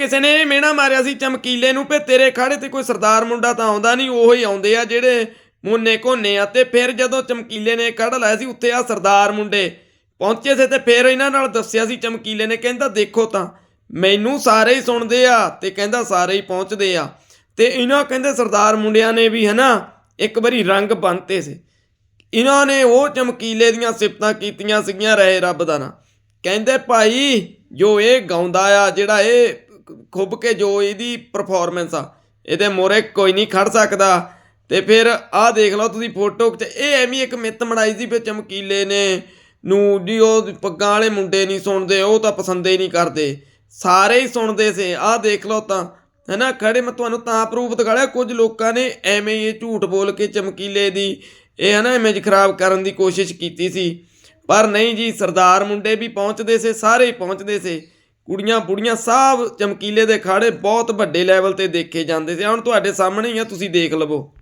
ਕਿਸੇ ਨੇ ਮੇਣਾ ਮਾਰਿਆ ਸੀ ਚਮਕੀਲੇ ਨੂੰ ਭੇ ਤੇਰੇ ਖਾੜੇ ਤੇ ਕੋਈ ਸਰਦਾਰ ਮੁੰਡਾ ਤਾਂ ਆਉਂਦਾ ਨਹੀਂ, ਉਹੋ ਹੀ ਆਉਂਦੇ ਆ ਜਿਹੜੇ ਮੁੰਨੇ ਕੋਨੇ ਆ। ਤੇ ਫਿਰ ਜਦੋਂ ਚਮਕੀਲੇ ਨੇ ਖੜਾ ਲਾਇਆ ਸੀ, ਉੱਥੇ ਆ ਸਰਦਾਰ ਮੁੰਡੇ ਪਹੁੰਚੇ ਸੀ ਤੇ ਫਿਰ ਇਹਨਾਂ ਨਾਲ ਦੱਸਿਆ ਸੀ ਚਮਕੀਲੇ ਨੇ, ਕਹਿੰਦਾ ਦੇਖੋ ਤਾਂ, ਮੈਨੂੰ ਸਾਰੇ ਹੀ ਸੁਣਦੇ ਆ ਤੇ ਕਹਿੰਦਾ ਸਾਰੇ ਹੀ ਪਹੁੰਚਦੇ ਆ। ਤੇ ਇਹਨਾਂ ਕਹਿੰਦੇ ਸਰਦਾਰ ਮੁੰਡਿਆਂ ਨੇ ਵੀ ਹਨਾ, ਇੱਕ ਵਾਰੀ ਰੰਗ ਬੰਨਤੇ ਸੀ। ਇਹਨਾਂ ਨੇ ਉਹ ਚਮਕੀਲੇ ਦੀਆਂ ਸਿਫਤਾਂ ਕੀਤੀਆਂ ਸੀਗੀਆਂ, ਰਹੇ ਰੱਬ ਦਾ ਨਾ। ਕਹਿੰਦੇ ਭਾਈ, ਜੋ ਇਹ ਗਾਉਂਦਾ ਆ, ਜਿਹੜਾ ਇਹ ਖੁੱਬ ਕੇ ਜੋ ਇਹਦੀ ਪਰਫਾਰਮੈਂਸ ਆ, ਇਹਦੇ ਮੋਰੇ ਕੋਈ ਨਹੀਂ ਖੜ ਸਕਦਾ। ਤੇ ਫਿਰ ਆਹ ਦੇਖ ਲਓ ਤੁਸੀਂ ਫੋਟੋ ਚ, ਇਹ ਐਵੇਂ ਇੱਕ ਮਿੱਤ ਬਣਾਈ ਸੀ, ਫਿਰ ਚਮਕੀਲੇ ਨੇ, ਨੂੰ ਜੀ ਉਹ ਪੱਗਾਂ ਵਾਲੇ ਮੁੰਡੇ ਨਹੀਂ ਸੁਣਦੇ, ਉਹ ਤਾਂ ਪਸੰਦੇ ਹੀ ਨਹੀਂ ਕਰਦੇ। ਸਾਰੇ ਹੀ ਸੁਣਦੇ ਸੀ। ਆਹ ਦੇਖ ਲਓ ਤਾਂ, ਹੈਨਾ, ਖੜੇ ਮੈਂ ਤੁਹਾਨੂੰ ਤਾਂ ਪ੍ਰੂਫ ਦਿਖਾਲਿਆ ਕੁਝ ਲੋਕਾਂ ਨੇ ਐਵੇਂ ਹੀ ਇਹ ਝੂਠ ਬੋਲ ਕੇ ਚਮਕੀਲੇ ਦੀ, ਇਹ ਹਨਾ ਇਮੇਜ ਖਰਾਬ ਕਰਨ ਦੀ ਕੋਸ਼ਿਸ਼ ਕੀਤੀ ਸੀ। ਪਰ ਨਹੀਂ ਜੀ, ਸਰਦਾਰ ਮੁੰਡੇ ਵੀ ਪਹੁੰਚਦੇ ਸੀ, ਸਾਰੇ ਹੀ ਪਹੁੰਚਦੇ ਸੀ। ਕੁੜੀਆਂ ਬੁੜੀਆਂ ਸਭ ਚਮਕੀਲੇ ਦੇ ਖਾੜੇ ਬਹੁਤ ਵੱਡੇ ਲੈਵਲ ਤੇ ਦੇਖੇ ਜਾਂਦੇ ਸੀ। ਹੁਣ ਤੁਹਾਡੇ ਸਾਹਮਣੇ ਹੀ ਆ, ਤੁਸੀਂ ਦੇਖ ਲਵੋ।